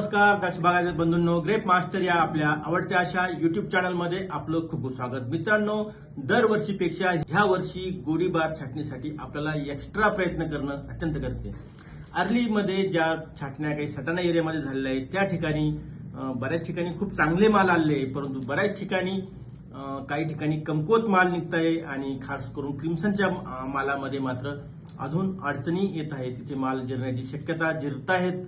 नमस्कार द्राक्ष बागायत बंधूंनो. ग्रेप मास्टर या आपल्या आवडत्या अशा युट्यूब चॅनलमध्ये आपलं खूप स्वागत. मित्रांनो दरवर्षीपेक्षा ह्या वर्षी गोळीबार छाटणीसाठी आपल्याला एक्स्ट्रा प्रयत्न करणं अत्यंत गरजेचे अर्लीमध्ये ज्या छाटण्या काही सटाणा एरियामध्ये झालेल्या आहेत त्या ठिकाणी बऱ्याच ठिकाणी खूप चांगले माल आले आहे परंतु बऱ्याच ठिकाणी काही ठिकाणी कमकुवत माल निघत आहे आणि खास करून क्रिम्सनच्या मालामध्ये मात्र अजून अडचणी येत आहे तिथे माल जिरण्याची शक्यता जिरत आहेत.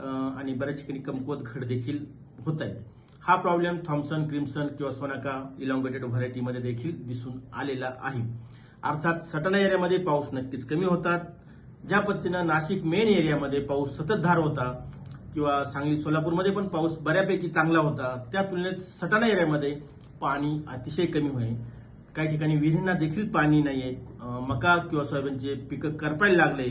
आणि बऱ्याच ठिकाणी कमकुवत घट देखील होत आहे हा प्रॉब्लेम थॉम्सन क्रिम्सन किंवा सोनाका इलॉंगेटेड व्हरायटीमध्ये देखील दिसून आलेला आहे. अर्थात सटाणा एरियामध्ये पाऊस नक्कीच कमी होतात ज्या पद्धतीनं नाशिक मेन एरियामध्ये पाऊस सततधार होता किंवा सांगली सोलापूरमध्ये पण पाऊस बऱ्यापैकी चांगला होता त्या तुलनेत सटाणा एरियामध्ये पाणी अतिशय कमी होईल काही ठिकाणी विहिरींना देखील पाणी नाही आहे मका किंवा सोयाबीनचे पिकं करपायला लागले.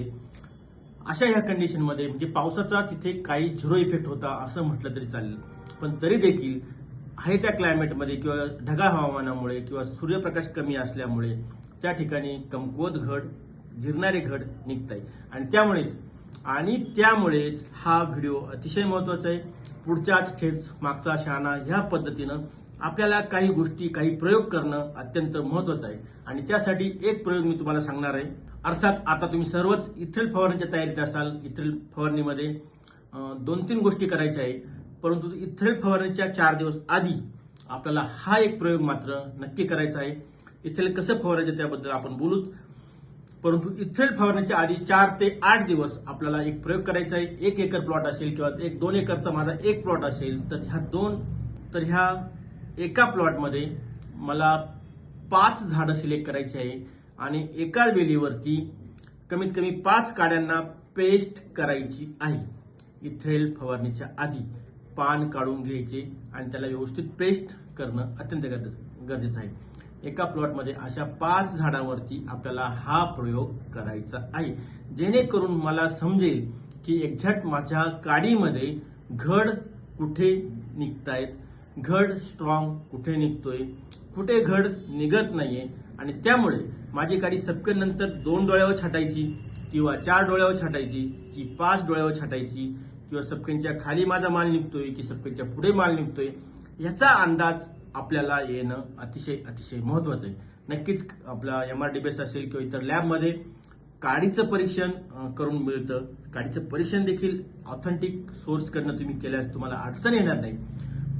अशा ह्या कंडिशनमध्ये म्हणजे पावसाचा तिथे काही झिरो इफेक्ट होता असं म्हटलं तरी चालेल. पण तरी देखील आहे त्या क्लायमेटमध्ये किंवा ढगाळ हवामानामुळे किंवा सूर्यप्रकाश कमी असल्यामुळे त्या ठिकाणी कमकुवत घड जिरणारे घड निघत आहे आणि त्यामुळेच आणि त्यामुळेच हा व्हिडिओ अतिशय महत्त्वाचा आहे. पुढच्याच ठेच मागचा शहाणा ह्या पद्धतीनं आपल्याला काही गोष्टी काही प्रयोग करणं अत्यंत महत्वाचं आहे. आणि त्यासाठी एक प्रयोग मी तुम्हाला सांगणार आहे. अर्थात आता तुम्ही सर्वच इथ्रिल फवारणीच्या तयारीत असाल इथ्रिल फवारणीमध्ये दोन तीन गोष्टी करायच्या आहे परंतु इथ्रिल फवारणीच्या चार दिवस आधी आपल्याला हा एक प्रयोग मात्र नक्की करायचा आहे. इथ्रिल कसं फवारायचं त्याबद्दल आपण बोलूच परंतु इथ्रेल फवारणीच्या आधी चार ते आठ दिवस आपल्याला एक प्रयोग करायचा आहे. एक एकर प्लॉट असेल किंवा एक दोन एकरचा माझा एक प्लॉट असेल तर ह्या दोन तर ह्या एका प्लॉटमध्ये मला पाच झाडं सिलेक्ट करायची आहे आणि एकाच वेलीवरती कमीत कमी पाच काड्यांना पेस्ट करायची आहे. इथेल फवारणीच्या आधी पान काढून घ्यायचे आणि त्याला व्यवस्थित पेस्ट करणं अत्यंत गरजेचं गरजेचं आहे. एका प्लॉटमध्ये अशा पाच झाडांवरती आपल्याला हा प्रयोग करायचा आहे. जेणेकरून मला समजेल की एक्झॅक्ट माझ्या काडीमध्ये घड कुठे निघतायत. घड स्ट्रॉंग कुठे निघतोय कुठे घड निघत नाहीये आणि त्यामुळे माझी गाडी सपकन नंतर दोन डोळ्यावर छाटायची किंवा चार डोळ्यावर छाटायची की पाच डोळ्यावर छाटायची किंवा सपकेनच्या खाली माझा माल निघतोय की सपकेनच्या पुढे माल निघतोय याचा अंदाज आपल्याला येणं अतिशय अतिशय महत्वाचं आहे. नक्कीच आपला एम आर डीबीएस असेल किंवा इतर लॅबमध्ये काडीचं परीक्षण करून मिळतं. काडीचं परीक्षण देखील ऑथेंटिक सोर्सकडनं तुम्ही केल्यास तुम्हाला अडचण येणार नाही.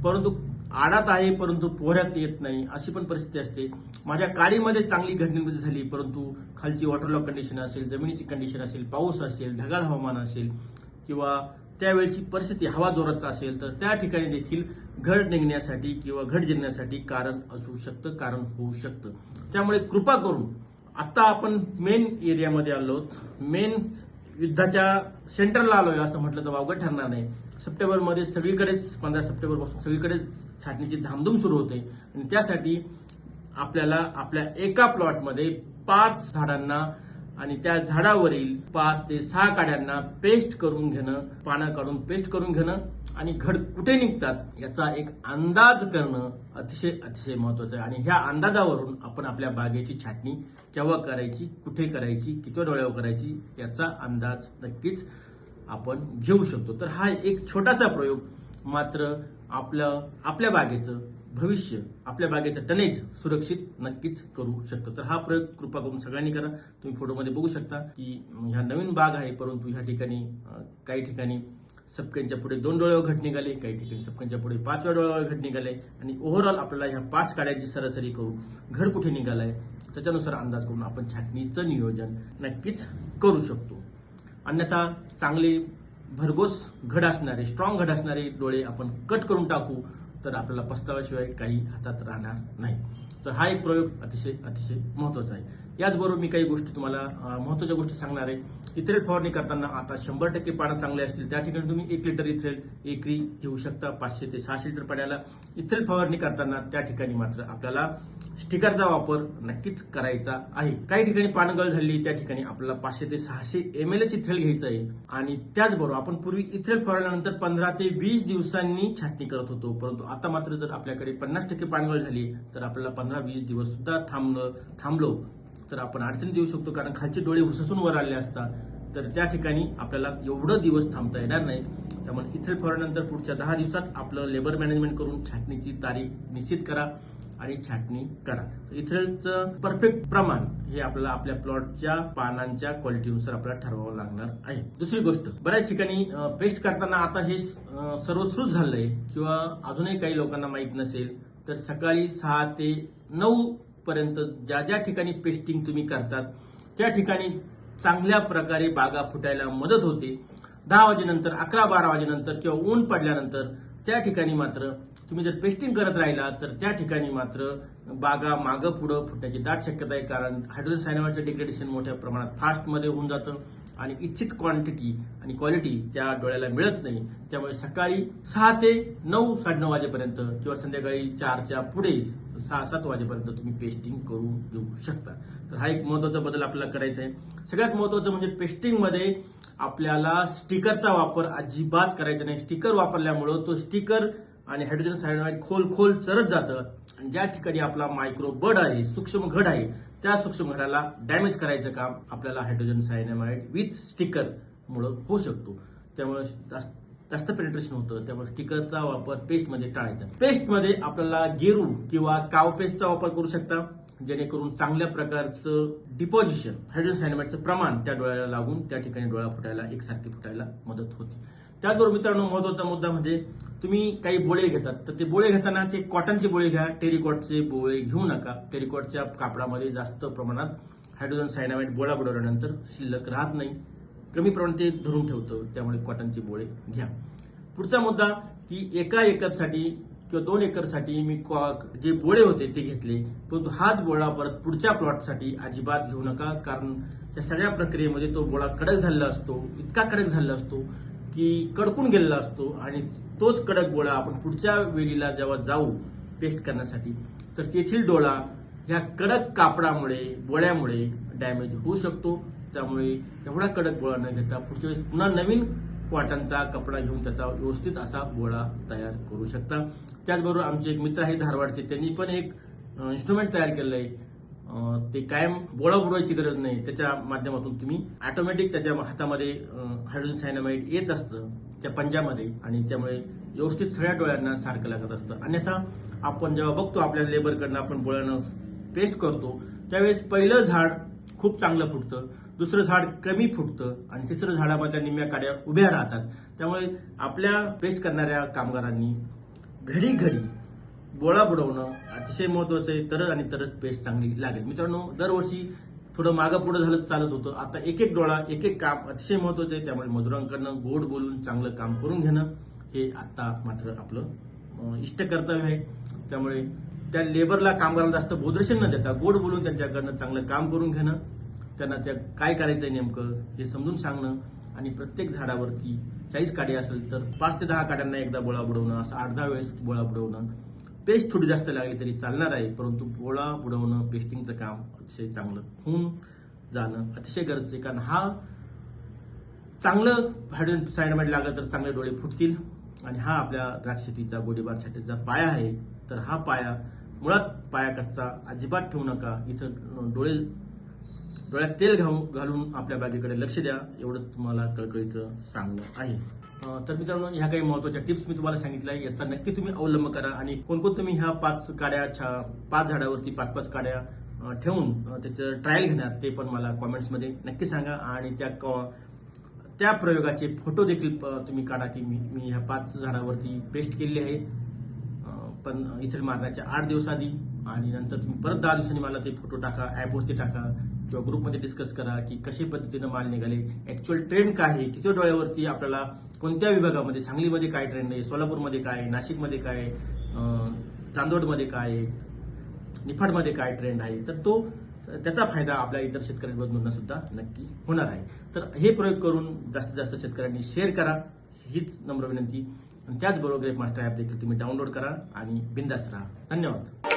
परंतु आडात आहे परंतु पोहऱ्यात येत नाही अशी पण परिस्थिती असते. माझ्या काडीमध्ये चांगली घटनेमध्ये झाली परंतु खालची वॉटरलॉक कंडिशन असेल जमिनीची कंडिशन असेल पाऊस असेल ढगाळ हवामान असेल किंवा त्यावेळची परिस्थिती हवा जोराचा असेल तर त्या ठिकाणी देखील घड निघण्यासाठी किंवा घड जिरण्यासाठी कारण असू शकतं कारण होऊ शकतं. त्यामुळे कृपा करून आता आपण मेन एरियामध्ये आलो मेन युद्धाच्या सेंटरला आलोय असं म्हटलं तर वावगं ठरणार नाही. सप्टेंबरमध्ये सगळीकडेच पंधरा सप्टेंबरपासून सगळीकडेच छाटणीची धामधूम सुरू होते. आणि त्यासाठी आपल्याला आपल्या एका प्लॉटमध्ये पाच झाडांना आणि त्या झाडावरील पाच ते सहा काड्यांना पेस्ट करून घेणं पानं काढून पेस्ट करून घेणं आणि घड कुठे निघतात याचा एक अंदाज करणं अतिशय अतिशय महत्वाचं आहे. आणि ह्या अंदाजावरून आपण आपल्या बागेची छाटणी केव्हा करायची कुठे करायची किती डोळ्यावर करायची याचा अंदाज नक्कीच आपण घेऊ शकतो. तर हा एक छोटासा प्रयोग मात्र आपलं आपल्या बागेचं भविष्य आपल्या बागेचं टनेज सुरक्षित नक्कीच करू शकतो. तर हा प्रयोग कृपा करून सगळ्यांनी करा. तुम्ही फोटोमध्ये बघू शकता की ह्या नवीन बाग आहे परंतु ह्या ठिकाणी काही ठिकाणी सपक्यांच्या पुढे दोन डोळ्यावर घट निघाले काही ठिकाणी सपक्यांच्या पुढे पाचव्या डोळ्यावर घट निघाले आणि ओव्हरऑल आपल्याला ह्या पाच काड्यांची सरासरी करू घड कुठे निघालाय त्याच्यानुसार अंदाज करून आपण छाटणीचं नियोजन नक्कीच करू शकतो. अन्यथा चांगले भरघोस घड असणारे स्ट्रॉंग घड असणारे डोळे आपण कट करून टाकू तर आपल्याला पस्ताव्याशिवाय काही हातात राहणार नाही. तर हा एक प्रयोग अतिशय अतिशय महत्त्वाचा आहे. याचबरोबर मी काही गोष्टी तुम्हाला महत्त्वाच्या महत्त्वाच्या गोष्टी सांगणार आहे. इथेल फवारणी करताना आता शंभर टक्के पानं चांगले असतील त्या ठिकाणी तुम्ही एक लिटर इथ्रेल एकरी घेऊ शकता पाचशे ते सहाशे लिटर पाण्याला इथेल फवारणी करताना त्या ठिकाणी मात्र आपल्याला स्टिकरचा वापर नक्कीच करायचा आहे. काही ठिकाणी पानगळ झाली त्या ठिकाणी आपल्याला पाचशे ते सहाशे एम एल इथेल घ्यायचं आहे. आणि त्याचबरोबर आपण पूर्वी इथेल फवारल्यानंतर पंधरा ते वीस दिवसांनी छाटणी करत होतो. परंतु आता मात्र जर आपल्याकडे पन्नास टक्के पानगळ झाली तर आपल्याला पंधरा वीस दिवस सुद्धा थांबलं थांबलो. तर आपण अडचणी देऊ शकतो कारण खालचे डोळे हुससून वर आलेले असतात तर त्या ठिकाणी आपल्याला एवढं दिवस थांबता येणार नाही त्यामुळे इथे फवारल्यानंतर पुढच्या दहा दिवसात आपलं लेबर मॅनेजमेंट करून छाटणीची तारीख निश्चित करा आणि छाटणी करा. इथेलचं परफेक्ट प्रमाण हे आपल्याला आपल्या प्लॉटच्या पानांच्या क्वालिटीनुसार आपल्याला ठरवावं लागणार आहे. दुसरी गोष्ट बऱ्याच ठिकाणी पेस्ट करताना आता हे सर्वश्रुत झालंय किंवा अजूनही काही लोकांना माहीत नसेल तर सकाळी सहा ते नऊ पर्यंत ज्या ज्या ठिकाणी पेस्टिंग तुम्ही करतात त्या ठिकाणी चांगल्या प्रकारे बागा फुटायला मदत होते. दहा वाजेनंतर अकरा बारा वाजेनंतर किंवा ऊन पडल्यानंतर त्या ठिकाणी मात्र तुम्ही जर पेस्टिंग करत राहिला तर त्या ठिकाणी मात्र बागा मागं पुढं फुटण्याची दाट शक्यता आहे कारण हायड्रोजन सायनामाइडचं डिग्रेडेशन मोठ्या प्रमाणात फास्टमध्ये होऊन जातं आणि इच्छित क्वांटिटी आणि क्वालिटी त्या डोळ्याला मिळत नाही. त्यामुळे सकाळी सहा ते नऊ साडेनऊ वाजेपर्यंत किंवा संध्याकाळी चारच्या पुढे सहा सात वाजेपर्यंत तुम्ही पेस्टिंग करून देऊ शकता. तर हा एक महत्त्वाचा बदल आपल्याला करायचा आहे. सगळ्यात महत्वाचं म्हणजे पेस्टिंगमध्ये आपल्याला स्टिकरचा वापर अजिबात करायचा नाही. स्टिकर वापरल्यामुळं तो स्टिकर आणि हायड्रोजन सायनाईड खोल खोल चरत जातं. आणि ज्या ठिकाणी आपला मायक्रो बड आहे सूक्ष्म घड आहे त्या सूक्ष्म घडाला डॅमेज करायचं काम आपल्याला हायड्रोजन सायनामाइड विथ स्टिकर मुळे होऊ शकतो. त्यामुळे जास्त जास्त पेनिट्रेशन होतं. त्यामुळे स्टिकरचा वापर पेस्टमध्ये टाळायचा. पेस्टमध्ये आपल्याला गेरू किंवा काव पेस्टचा वापर करू शकता. जेणेकरून चांगल्या प्रकारचं डिपॉझिशन हायड्रोजन सायनामाइडचं प्रमाण त्या डोळ्याला लागून त्या ठिकाणी डोळा फुटायला एकसारखी फुटायला मदत होते. त्याचबरोबर मित्रांनो महत्त्वाचा मुद्दा म्हणजे तुम्ही काही बोळे घेतात. तर ते बोळे घेताना ते कॉटनचे बोळे घ्या टेरिकॉटचे बोळे घेऊ नका. टेरिकॉटच्या कापडामध्ये जास्त प्रमाणात हायड्रोजन सायनामाइड बोळा बुडवल्यानंतर शिल्लक राहत नाही. कमी प्रमाणात ते धरून ठेवतं त्यामुळे कॉटनचे बोळे घ्या. पुढचा मुद्दा की एका एकरसाठी किंवा दोन एकरसाठी मी कॉक जे बोळे होते ते घेतले परंतु हाच बोळा परत पुढच्या प्लॉटसाठी अजिबात घेऊ नका कारण या सगळ्या प्रक्रियेमध्ये तो बोळा कडक झालेला असतो इतका कडक झालेला असतो की कडकून गेलेला असतो आणि तोच कडक गोळा आपण पुढच्या वेळीला जेव्हा जाऊ पेस्ट करण्यासाठी तर तेथील डोळा ह्या कडक कापडामुळे बोळ्यामुळे डॅमेज होऊ शकतो. त्यामुळे एवढा कडक गोळा न घेता पुढच्या वेळेस पुन्हा नवीन कॉटनचा कपडा घेऊन त्याचा व्यवस्थित असा गोळा तयार करू शकता. त्याचबरोबर आमचे एक मित्र आहे धारवाडचे त्यांनी पण एक इन्स्ट्रुमेंट तयार केलेलं आहे. ते कायम बोळा बुडवायची गरज नाही. त्याच्या माध्यमातून तुम्ही ऑटोमॅटिक त्याच्या हातामध्ये हायड्रोजन सायनामाइड येत असतं त्या पंजामध्ये. आणि त्यामुळे व्यवस्थित सगळ्या डोळ्यांना सारखं लागत असतं. अन्यथा आपण जेव्हा बघतो आपल्या लेबरकडनं आपण बोळ्यानं पेस्ट करतो त्यावेळेस पहिलं झाड खूप चांगलं फुटतं दुसरं झाड कमी फुटतं आणि तिसरं झाडामध्ये निम्म्या काड्या उभ्या राहतात. त्यामुळे आपल्या पेस्ट करणाऱ्या कामगारांनी घडी घडी गोळा बुडवणं अतिशय महत्वाचं आहे. तरच आणि तरच पेस्ट चांगली लागेल. मित्रांनो दरवर्षी थोडं मागं पुढं झालं चालत होतं. आता एक एक डोळा एक एक काम अतिशय महत्वाचं आहे. त्यामुळे मजुरांकडनं गोड बोलून चांगलं काम करून घेणं हे आता मात्र आपलं इष्ट कर्तव्य आहे. त्यामुळे त्या लेबरला कामगाराला जास्त बोधर्शन न देता गोड बोलून त्यांच्याकडनं चांगलं काम करून घेणं त्यांना त्या काय करायचंय नेमकं हे समजून सांगणं आणि प्रत्येक झाडावरती चाळीस काडी असेल तर पाच ते दहा काड्यांना एकदा बोळा बुडवणं असं आठ दहा वेळेस बोळा बुडवणं पेस्ट थोडी जास्त लागली तरी चालणार आहे परंतु पोळा बुडवणं पेस्टिंगचं काम अतिशय चांगलं होऊन जाणं अतिशय गरजेचं आहे. कारण हा चांगलं हायड्रोजन सायनामाइड लागलं तर चांगले डोळे फुटतील. आणि हा आपल्या द्राक्षतीचा गोडीबार छाटीचा पाया आहे. तर हा पाया मुळात पाया कच्चा अजिबात ठेवू नका. इथं डोळे डोळ्यात तेल घालून घालून आपल्या बागेकडे लक्ष द्या. एवढंच तुम्हाला कळकळीचं सांगणं आहे. तर मित्रांनो ह्या काही महत्त्वाच्या टिप्स मी तुम्हाला सांगितल्या याचा नक्की तुम्ही अवलंब करा आणि कोणकोण तुम्ही ह्या पाच काड्या छा- पाच झाडावरती पाच पाच काड्या ठेवून त्याचं ट्रायल घेणार ते पण मला कॉमेंट्समध्ये नक्की सांगा. आणि त्या क- त्या प्रयोगाचे फोटो देखील तुम्ही काढा की मी मी ह्या पाच झाडावरती पेस्ट केलेली आहे. पण इथे मारण्याच्या आठ दिवस आधी आणि नंतर तुम्ही परत दहा दिवसांनी मला ते फोटो टाका ॲपवरती टाका किंवा ग्रुपमध्ये डिस्कस करा की कशा पद्धतीनं माल निघाले ॲक्च्युअल ट्रेंड काय आहे किती डोळ्यावरती आपल्याला कोणत्या विभागामध्ये? सांगलीमध्ये काय ट्रेंड आहे? सोलापूरमध्ये काय? नाशिकमध्ये काय? चांदोडमध्ये काय? आहे, निफाडमध्ये काय ट्रेंड आहे? तर तो त्याचा फायदा आपल्या इतर शेतकऱ्यांमधून सुद्धा नक्की होणार आहे. तर हे प्रयोग करून जास्तीत जास्त शेतकऱ्यांनी शेअर करा. हीच नम्र विनंती. आणि त्याचबरोबर ग्रेप मास्टर ॲप देखील तुम्ही डाउनलोड करा आणि बिंदास्त राहा. धन्यवाद.